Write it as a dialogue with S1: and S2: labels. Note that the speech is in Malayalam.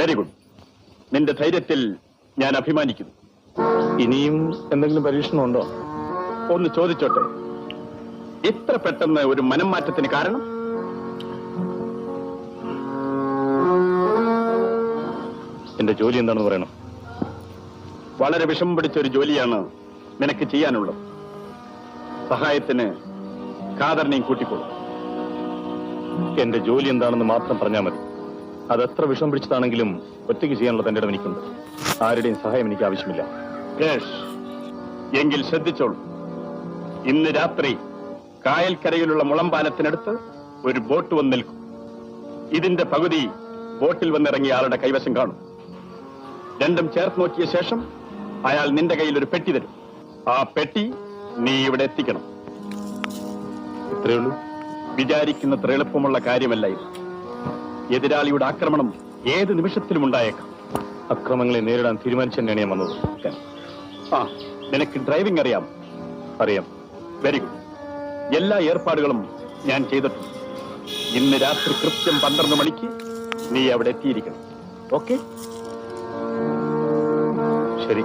S1: വെരി ഗുഡ് നിന്റെ ധൈര്യത്തിൽ ഞാൻ അഭിമാനിക്കുന്നു.
S2: ഇനിയും എന്തെങ്കിലും പരീക്ഷണമുണ്ടോ
S1: ഒന്ന് ചോദിച്ചോട്ടെ. ഇത്ര പെട്ടെന്ന് ഒരു മനം മാറ്റത്തിന് കാരണം?
S2: എന്റെ ജോലി എന്താണെന്ന് പറയണം.
S1: വളരെ വിഷമം പിടിച്ച ഒരു ജോലിയാണ് നിനക്ക് ചെയ്യാനുള്ളത്. സഹായത്തിന് ഖാദറിനെയും കൂട്ടിക്കോളും.
S2: എന്റെ ജോലി എന്താണെന്ന് മാത്രം പറഞ്ഞാൽ മതി. അത് എത്ര വിഷം പിടിച്ചതാണെങ്കിലും ഒറ്റയ്ക്ക് ചെയ്യാനുള്ള തന്റെ ഇടം എനിക്കുണ്ട് ആരുടെയും സഹായം എനിക്ക് ആവശ്യമില്ല.
S1: എങ്കിൽ ശ്രദ്ധിച്ചോളൂ. ഇന്ന് രാത്രി കായൽക്കരയിലുള്ള മുളമ്പാലത്തിനടുത്ത് ഒരു ബോട്ട് വന്ന് നിൽക്കും. ഇതിന്റെ പകുതി ബോട്ടിൽ വന്നിറങ്ങിയ ആളുടെ കൈവശം കാണും. രണ്ടും ചേർത്ത് നോക്കിയ ശേഷം അയാൾ നിന്റെ കയ്യിൽ ഒരു പെട്ടി തരും. ആ പെട്ടി നീ ഇവിടെ എത്തിക്കണം.
S2: ഇത്രയുള്ളൂ
S1: വിചാരിക്കുന്നത്ര എളുപ്പമുള്ള കാര്യമല്ല ഇത്. എതിരാളിയുടെ ആക്രമണം ഏത് നിമിഷത്തിലും ഉണ്ടായേക്കാം
S2: അക്രമങ്ങളെ നേരിടാൻ തീരുമാനിച്ചു തന്നെയാണ് ഞാൻ വന്നത്.
S1: ആ നിനക്ക് ഡ്രൈവിംഗ് അറിയാം
S2: അറിയാം.
S1: വെരി ഗുഡ് എല്ലാ ഏർപ്പാടുകളും ഞാൻ ചെയ്തിട്ടുണ്ട്. ഇന്ന് രാത്രി കൃത്യം പന്ത്രണ്ട് മണിക്ക് നീ അവിടെ എത്തിയിരിക്കണം. ഓക്കെ
S2: ശരി.